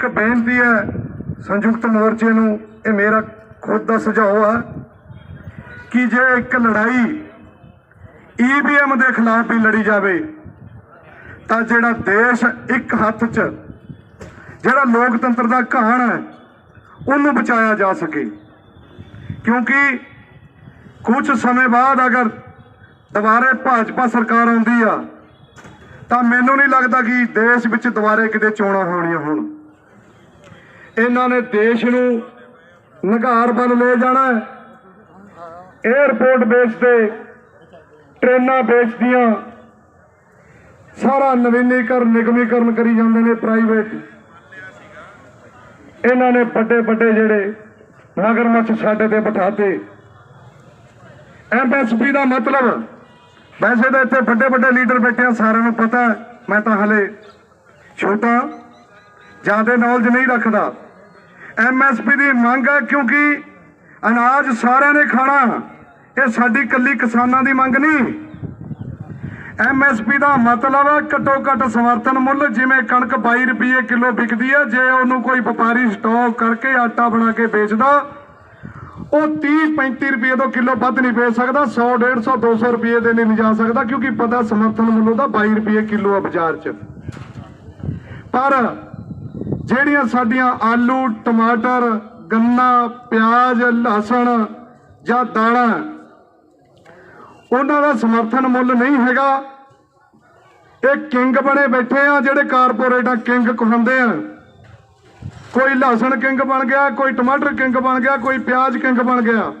ਇੱਕ ਬੇਨਤੀ ਹੈ, ਸੰਯੁਕਤ ਮੋਰਚੇ ਨੂੰ, ਇਹ ਮੇਰਾ ਖੁਦ ਦਾ ਸੁਝਾਅ ਹੈ ਕਿ ਜੇ ਇੱਕ ਲੜਾਈ ਈਵੀਐਮ ਦੇ ਖਿਲਾਫ ਵੀ ਲੜੀ ਜਾਵੇ, ਤਾਂ ਜਿਹੜਾ ਦੇਸ਼ ਇੱਕ ਹੱਥ 'ਚ, ਜਿਹੜਾ ਲੋਕਤੰਤਰ ਦਾ ਕਹਾਣ ਹੈ, ਉਹਨੂੰ ਬਚਾਇਆ ਜਾ ਸਕੇ। ਕਿਉਂਕਿ ਕੁਝ ਸਮੇਂ ਬਾਅਦ ਅਗਰ ਦੁਬਾਰੇ ਭਾਜਪਾ ਸਰਕਾਰ ਆਉਂਦੀ ਆ, ਤਾਂ ਮੈਨੂੰ ਨਹੀਂ ਲੱਗਦਾ ਕਿ ਦੇਸ਼ ਵਿੱਚ ਦੁਬਾਰੇ ਕਿਤੇ ਚੋਣਾਂ ਹੋਣੀਆਂ ਹੋਣ। ਇਹਨਾਂ ਨੇ ਦੇਸ਼ ਨੂੰ ਨਗਾਰ ਵੱਲ ਲੈ ਜਾਣਾ ਹੈ। 에ਅਰਪੋਰਟ ਵੇਚਦੇ, ਟ੍ਰੇਨਾਂ ਵੇਚਦੀਆਂ, ਸਾਰਾ ਨਵੀਨੀਕਰਨ, ਨਿਗਮੀਕਰਨ ਕਰੀ ਜਾਂਦੇ ਨੇ ਪ੍ਰਾਈਵੇਟ ਇਹਨਾਂ ਨੇ ਵੱਡੇ ਵੱਡੇ ਜਿਹੜੇ ਮਗਰਮੱਛ ਸਾਡੇ ਤੇ ਬਿਠਾਤੇ। ਐਮਐਸਪੀ ਦਾ ਮਤਲਬ, ਵੈਸੇ ਤਾਂ ਇੱਥੇ ਵੱਡੇ ਵੱਡੇ ਲੀਡਰ ਬੈਠੇ ਆ, ਸਾਰਿਆਂ ਨੂੰ ਪਤਾ ਮੈਂ ਤਾਂ ਹਲੇ ਛੋਟਾ, ਜ਼ਿਆਦਾ ਨੌਲੇਜ ਨਹੀਂ ਰੱਖਦਾ। ਐਮਐਸਪੀ ਦੀ ਮੰਗ ਹੈ ਕਿਉਂਕਿ ਅਨਾਜ ਸਾਰਿਆਂ ਨੇ ਖਾਣਾ। ਇਹ ਸਾਡੀ ਕੱਲੀ ਕਿਸਾਨਾਂ ਦੀ ਮੰਗ ਨਹੀਂ। ਐਮਐਸਪੀ ਦਾ ਮਤਲਬ ਹੈ ਘੱਟੋ ਘੱਟ ਸਮਰਥਨ ਮੁੱਲ, ਜਿਵੇਂ ਕਣਕ 22 ਰੁਪਏ ਕਿਲੋ ਵਿਕਦੀ ਹੈ, ਜੇ ਉਹਨੂੰ ਕੋਈ ਵਪਾਰੀ ਸਟਾਕ ਕਰਕੇ ਆਟਾ ਬਣਾ ਕੇ ਵੇਚਦਾ, ਉਹ 30 35 ਰੁਪਏ ਤੋਂ ਕਿਲੋ ਵੱਧ ਨਹੀਂ ਵੇਚ ਸਕਦਾ 100 150 200 ਰੁਪਏ ਦੇ ਨਹੀਂ ਜਾ ਸਕਦਾ, ਕਿਉਂਕਿ ਪਤਾ ਸਮਰਥਨ ਮੁੱਲ ਉਹਦਾ 22 ਰੁਪਏ ਕਿਲੋ ਆ ਬਾਜ਼ਾਰ 'ਚ। ਪਰ ਜਿਹੜੀਆਂ ਸਾਡੀਆਂ ਆਲੂ, ਟਮਾਟਰ, ਗੰਨਾ, ਪਿਆਜ਼, ਲਸਣ ਜਾਂ ਦਾਣਾ ਉਹਨਾਂ ਦਾ ਸਮਰਥਨ ਮੁੱਲ ਨਹੀਂ ਹੈਗਾ। ਇਹ ਕਿੰਗ ਬਣੇ ਬੈਠੇ ਆ, ਜਿਹੜੇ ਕਾਰਪੋਰੇਟਾਂ ਕਿੰਗ ਕਹਾਉਂਦੇ ਆ। ਕੋਈ ਲਸਣ ਕਿੰਗ ਬਣ ਗਿਆ, ਕੋਈ ਟਮਾਟਰ ਕਿੰਗ ਬਣ ਗਿਆ, ਕੋਈ ਪਿਆਜ਼ ਕਿੰਗ ਬਣ ਗਿਆ।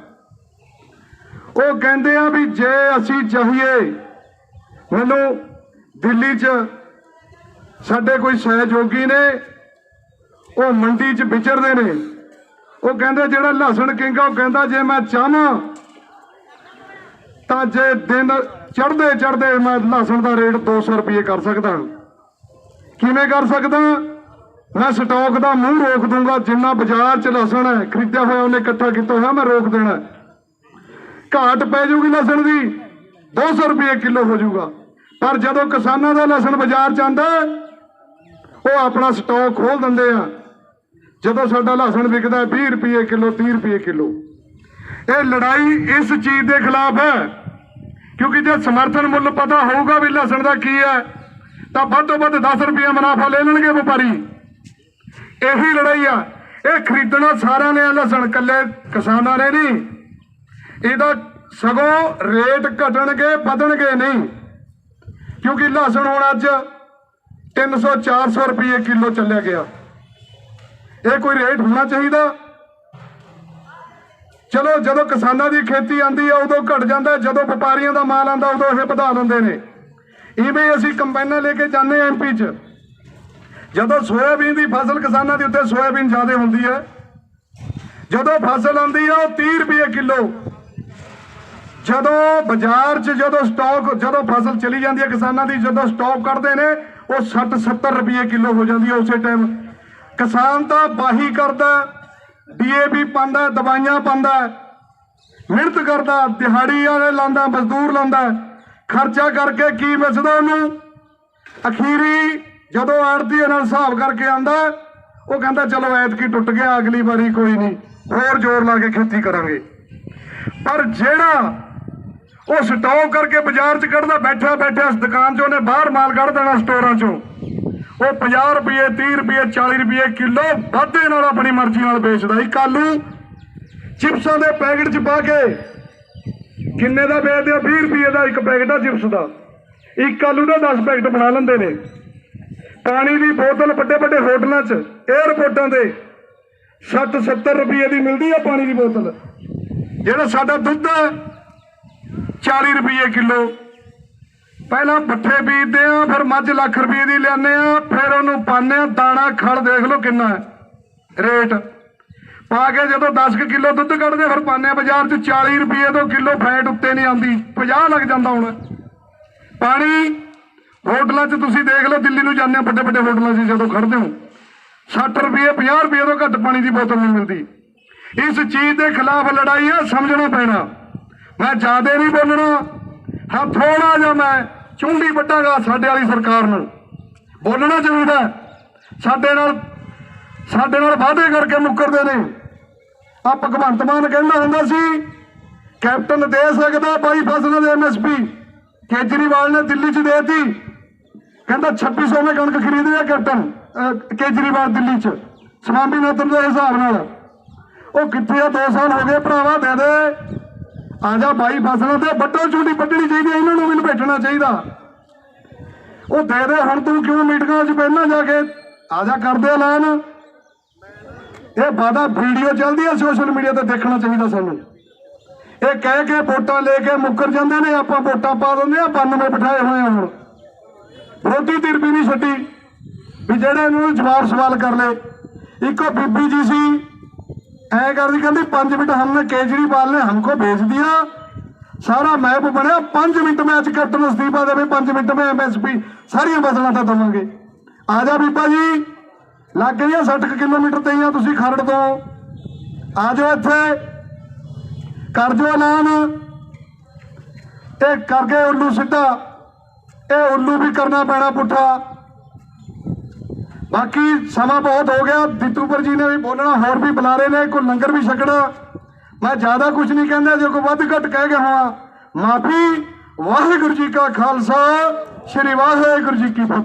ਉਹ ਕਹਿੰਦੇ ਆ ਵੀ ਜੇ ਅਸੀਂ ਚਾਹੀਏ, ਮੈਨੂੰ ਦਿੱਲੀ 'ਚ ਸਾਡੇ ਕੋਈ ਸਹਿਯੋਗੀ ਨੇ ਉਹ ਮੰਡੀ 'ਚ ਵਿਚਰਦੇ ਨੇ। ਉਹ ਕਹਿੰਦੇ, ਜਿਹੜਾ ਲਸਣ ਕਿੰਗਾ, ਉਹ ਕਹਿੰਦਾ, ਜੇ ਮੈਂ ਚਾਹਾਂ, ਤਾਂ ਜੇ ਦਿਨ ਚੜਦੇ ਚੜਦੇ ਮੈਂ ਲਸਣ ਦਾ ਰੇਟ 200 ਰੁਪਏ ਕਰ ਸਕਦਾ। ਕਿਵੇਂ ਕਰ ਸਕਦਾ? ਮੈਂ ਸਟਾਕ ਦਾ ਮੂੰਹ ਰੋਕ ਦੂੰਗਾ, ਜਿੰਨਾ ਬਾਜ਼ਾਰ 'ਚ ਲਸਣ ਹੈ, ਖਰੀਦਿਆ ਹੋਇਆ ਉਹਨੇ ਇਕੱਠਾ ਕੀਤਾ ਹੋਇਆ, ਮੈਂ ਰੋਕ ਦੇਣਾ ਘਾਟ ਪੈ ਜੂਗੀ ਲਸਣ ਦੀ 200 ਰੁਪਏ ਕਿਲੋ ਹੋ ਜਾਊਗਾ। ਪਰ ਜਦੋਂ ਕਿਸਾਨਾਂ ਦਾ ਲਸਣ ਬਾਜ਼ਾਰ 'ਚ ਆਂਦਾ ਉਹ ਆਪਣਾ ਸਟਾਕ ਖੋਲ ਦਿੰਦੇ ਆ। ਜਦੋਂ ਸਾਡਾ ਲਸਣ ਵਿਕਦਾ 20 ਰੁਪਏ ਕਿਲੋ 30 ਰੁਪਏ ਕਿਲੋ। ਇਹ ਲੜਾਈ ਇਸ ਚੀਜ਼ ਦੇ ਖਿਲਾਫ ਹੈ। ਕਿਉਂਕਿ ਜੇ ਸਮਰਥਨ ਮੁੱਲ ਪਤਾ ਹੋਊਗਾ ਵੀ ਲਸਣ ਦਾ ਕੀ ਹੈ, ਤਾਂ ਵੱਧ ਤੋਂ ਵੱਧ 10 ਰੁਪਏ ਮੁਨਾਫਾ ਲੈ ਲੈਣਗੇ ਵਪਾਰੀ। ਇਹੀ ਲੜਾਈ ਆ। ਇਹ ਖਰੀਦਣਾ ਸਾਰਿਆਂ ਨੇ ਲਸਣ ਕੱਲੇ ਕਿਸਾਨਾਂ ਨੇ ਨਹੀਂ। ਇਹਦਾ ਸਗੋਂ ਰੇਟ ਘਟਣਗੇ, ਵਧਣਗੇ ਨਹੀਂ। ਕਿਉਂਕਿ ਲਸਣ ਹੁਣ ਅੱਜ 300 400 ਰੁਪਏ ਕਿਲੋ ਚੱਲਿਆ ਗਿਆ। ਇਹ ਕੋਈ ਰੇਟ ਹੋਣਾ ਚਾਹੀਦਾ? ਚਲੋ, ਜਦੋਂ ਕਿਸਾਨਾਂ ਦੀ ਖੇਤੀ ਆਂਦੀ ਆ, ਉਦੋਂ ਘਟ ਜਾਂਦਾ, ਜਦੋਂ ਵਪਾਰੀਆਂ ਦਾ ਮਾਲ ਆਂਦਾ ਉਦੋਂ ਇਹ ਵਧਾ ਦਿੰਦੇ ਨੇ। ਇਵੇਂ ਅਸੀਂ ਕੰਬਾਈਨਾਂ ਲੈ ਕੇ ਜਾਂਦੇ ਐਮਪੀ 'ਚ। ਜਦੋਂ ਸੋਇਆਬੀਨ ਦੀ ਫਸਲ ਕਿਸਾਨਾਂ ਦੇ ਉੱਤੇ ਸੋਇਆਬੀਨ ਜ਼ਿਆਦਾ ਹੁੰਦੀ ਹੈ ਜਦੋਂ ਫਸਲ ਆਂਦੀ ਆ, ਉਹ 30 ਰੁਪਏ ਕਿਲੋ। ਜਦੋਂ ਬਾਜ਼ਾਰ 'ਚ ਜਦੋਂ ਸਟਾਕ ਜਦੋਂ ਫਸਲ ਚਲੀ ਜਾਂਦੀ ਹੈ ਕਿਸਾਨਾਂ ਦੀ, ਜਦੋਂ ਸਟਾਕ ਕੱਢਦੇ ਨੇ, ਉਹ 60 70 ਰੁਪਏ ਕਿਲੋ ਹੋ ਜਾਂਦੀ ਹੈ ਉਸੇ ਟਾਈਮ ਕਿਸਾਨ ਤਾਂ ਬਾਹੀ ਕਰਦਾ, ਡੀਏਪੀ ਪਾਉਂਦਾ, ਦਵਾਈਆਂ ਪਾਉਂਦਾ, ਮਿਹਨਤ ਕਰਦਾ, ਦਿਹਾੜੀ ਵਾਲੇ ਲਾਂਦਾ ਮਜ਼ਦੂਰ ਲਾਂਦਾ ਖਰਚਾ ਕਰਕੇ ਕੀ ਬਚਦਾ ਉਹਨੂੰ? ਅਖੀਰੀ ਜਦੋਂ ਆੜਤੀ ਨਾਲ ਹਿਸਾਬ ਕਰਕੇ ਆਂਦਾ ਉਹ ਕਹਿੰਦਾ, ਚਲੋ ਐਤਕੀ ਟੁੱਟ ਗਿਆ, ਅਗਲੀ ਵਾਰੀ ਕੋਈ ਨਹੀਂ, ਹੋਰ ਜ਼ੋਰ ਲਾ ਕੇ ਖੇਤੀ ਕਰਾਂਗੇ। ਪਰ ਜਿਹੜਾ ਉਹ ਸਟਾਕ ਕਰਕੇ ਬਾਜ਼ਾਰ 'ਚ ਕੱਢਦਾ ਬੈਠਾ ਬੈਠਾ ਇਸ ਦੁਕਾਨ 'ਚੋਂ ਉਹਨੇ ਬਾਹਰ ਮਾਲ ਕੱਢ ਦੇਣਾ ਸਟੋਰਾਂ 'ਚੋਂ। ਉਹ 50 ਰੁਪਏ 30 ਰੁਪਏ 40 ਰੁਪਏ ਕਿਲੋ ਵਾਧੇ ਨਾਲ ਆਪਣੀ ਮਰਜ਼ੀ ਨਾਲ ਵੇਚਦਾ ਇੱਕ ਆਲੂ ਚਿਪਸਾਂ ਦੇ ਪੈਕਟ 'ਚ ਪਾ ਕੇ ਕਿੰਨੇ ਦਾ ਵੇਚਦੇ ਆ? 20 ਰੁਪਏ ਦਾ ਇੱਕ ਪੈਕਟ ਆ ਚਿਪਸ ਦਾ। ਇੱਕ ਆਲੂ ਦਾ 10 ਪੈਕਟ ਬਣਾ ਲੈਂਦੇ ਨੇ। ਪਾਣੀ ਦੀ ਬੋਤਲ ਵੱਡੇ ਵੱਡੇ ਹੋਟਲਾਂ 'ਚ 에ਅਰਪੋਰਟਾਂ ਤੇ 60 70 ਰੁਪਏ ਦੀ ਮਿਲਦੀ ਆ ਪਾਣੀ ਦੀ ਬੋਤਲ। ਜਿਹੜਾ ਸਾਡਾ ਦੁੱਧ ਹੈ 40 ਰੁਪਏ ਕਿਲੋ। ਪਹਿਲਾਂ ਪੱਠੇ ਬੀਜਦੇ ਆ ਫਿਰ ਮੱਝ ਲੱਖ ਰੁਪਏ ਦੀ ਲਿਆਉਂਦੇ ਆ ਫਿਰ ਉਹਨੂੰ ਪਾਉਂਦੇ ਆ ਦਾਣਾ ਖੜ ਦੇਖ ਲਓ ਕਿੰਨਾ ਰੇਟ। ਪਾ ਕੇ ਜਦੋਂ 10 ਕੁ ਕਿਲੋ ਦੁੱਧ ਕੱਢਦੇ ਫਿਰ ਪਾਉਂਦੇ ਆ ਬਾਜ਼ਾਰ 'ਚ 40 ਰੁਪਏ ਤੋਂ ਕਿਲੋ ਫੈਟ ਉੱਤੇ ਨਹੀਂ ਆਉਂਦੀ 50 ਲੱਗ ਜਾਂਦਾ ਹੁਣ। ਪਾਣੀ, ਹੋਟਲਾਂ 'ਚ ਤੁਸੀਂ ਦੇਖ ਲਓ, ਦਿੱਲੀ ਨੂੰ ਜਾਂਦੇ ਹੋ, ਵੱਡੇ ਵੱਡੇ ਹੋਟਲਾਂ 'ਚ ਜਦੋਂ ਖੜਦੇ ਹੋ। 60 ਰੁਪਏ 50 ਰੁਪਏ ਤੋਂ ਘੱਟ ਪਾਣੀ ਦੀ ਬੋਤਲ ਨਹੀਂ ਮਿਲਦੀ। ਇਸ ਚੀਜ਼ ਦੇ ਖਿਲਾਫ ਲੜਾਈ ਆ, ਸਮਝਣਾ ਪੈਣਾ। ਮੈਂ ਜ਼ਿਆਦਾ ਨਹੀਂ ਬੋਲਣਾ। ਹਾਂ ਥੋੜਾ ਜਿਹਾ ਮੈਂ ਚੁੰਡੀ ਵੱਟਾਂਗਾ ਸਾਡੇ ਵਾਲੀ ਸਰਕਾਰ ਨੂੰ। ਬੋਲਣਾ ਚਾਹੀਦਾ ਸਾਡੇ ਨਾਲ ਸਾਡੇ ਨਾਲ ਵਾਅਦੇ ਕਰਕੇ ਮੁੱਕਰਦੇ ਨੇ। ਆ ਭਗਵੰਤ ਮਾਨ ਕਹਿੰਦਾ ਹੁੰਦਾ ਸੀ, ਕੈਪਟਨ ਦੇ ਸਕਦਾ ਬਾਈ ਫਸਲਾਂ ਦੇ ਐਮਐਸਪੀ ਕੇਜਰੀਵਾਲ ਨੇ ਦਿੱਲੀ 'ਚ ਦੇਤੀ। ਕਹਿੰਦਾ 2600 में ਕਣਕ ਖਰੀਦ ਰਿਹਾ ਕੈਪਟਨ ਕੇਜਰੀਵਾਲ ਦਿੱਲੀ 'ਚ। ਸਵਾਮੀਨਾਥਨ ਦੇ ਹਿਸਾਬ ਨਾਲ। ਉਹ ਕਿੱਥੇ ਆ? 2 ਸਾਲ ਹੋ ਗਏ, ਭਰਾਵਾ ਦੇ ਦੇ। ਆ ਜਾ ਬਾਈ ਫਸਲਾਂ ਤੇ ਵੱਟੋ ਝੂਟੀ ਵੱਢਣੀ ਚਾਹੀਦੀ ਹੈ, ਇਹਨਾਂ ਨੂੰ ਵੀ ਲਪੇਟਣਾ ਚਾਹੀਦਾ। ਉਹ ਦੇ ਦੇ ਹੁਣ ਤੂੰ ਕਿਉਂ ਮੀਟਿੰਗਾਂ 'ਚ ਪਹਿਲਾਂ ਜਾ ਕੇ? ਆਜਾ ਕਰਦੇ ਐਲਾਨ। ਇਹ ਵਾਦਾ ਵੀਡੀਓ ਚੱਲਦੀ ਹੈ ਸੋਸ਼ਲ ਮੀਡੀਆ ਤੇ ਦੇਖਣਾ ਚਾਹੀਦਾ ਸਾਨੂੰ। ਇਹ ਕਹਿ ਕੇ ਵੋਟਾਂ ਲੈ ਕੇ ਮੁੱਕਰ ਜਾਂਦੇ ਨੇ ਆਪਾਂ ਵੋਟਾਂ ਪਾ ਦਿੰਦੇ ਆ 92 ਬਿਠਾਏ ਹੋਏ ਆ ਹੁਣ। ਵਿਰੋਧੀ ਧਿਰ ਵੀ ਨਹੀਂ ਛੱਡੀ ਵੀ ਜਿਹੜੇ ਇਹਨਾਂ ਨੂੰ ਜਵਾਬ ਸਵਾਲ ਕਰ ਲਏ। ਇੱਕੋ ਬੀਬੀ ਜੀ ਸੀ ਐ ਕਰਦੀ, ਕਹਿੰਦੀ 5 ਮਿੰਟ ਹਮਨੇ ਕੇਜਰੀਵਾਲ ਨੇ ਹਮਕੋ ਭੇਜ ਦਿਆ ਸਾਰਾ ਮੈਪ ਬਣਿਆ 5 ਮਿੰਟ ਮੈਂ ਅੱਜ ਕੈਪਟਨ ਅਸਤੀਫਾ ਦੇਵੇ 5 ਮਿੰਟ ਮੈਂ ਐਮਐਸਪੀ ਸਾਰੀਆਂ ਫਸਲਾਂ ਤਾਂ ਦਵਾਂਗੇ। ਆ ਜਾ ਬੀਬਾ ਜੀ, ਲੱਗ ਗਈਆਂ 60 ਕੁ ਕਿਲੋਮੀਟਰ ਤੇ ਹੀ ਆ ਤੁਸੀਂ ਖਰੜ ਤੋਂ। ਆ ਜਾਓ ਇੱਥੇ, ਕਰ ਜੋ ਐਲਾਨ। ਇਹ ਕਰਕੇ ਉੱਲੂ ਸਿੱਧਾ, ਇਹ ਉੱਲੂ ਵੀ ਕਰਨਾ ਪੈਣਾ ਪੁੱਠਾ। ਬਾਕੀ ਸਮਾਂ ਬਹੁਤ ਹੋ ਗਿਆ। ਦਿੱਤੂਪੁਰ ਜੀ ਨੇ ਵੀ ਬੋਲਣਾ, ਹੋਰ ਵੀ ਬੁਲਾ ਰਹੇ ਨੇ, ਕੋਈ ਲੰਗਰ ਵੀ ਛਕਣਾ। ਮੈਂ ਜ਼ਿਆਦਾ ਕੁਝ ਨਹੀਂ ਕਹਿੰਦਾ, ਜੇ ਕੋਈ ਵੱਧ ਘੱਟ ਕਹਿ ਗਿਆ ਹਾਂ ਮਾਫੀ, ਵਾਹਿਗੁਰੂ ਜੀ ਕਾ ਖਾਲਸਾ, ਸ੍ਰੀ ਵਾਹਿਗੁਰੂ ਜੀ ਕੀ ਫਤਿਹ।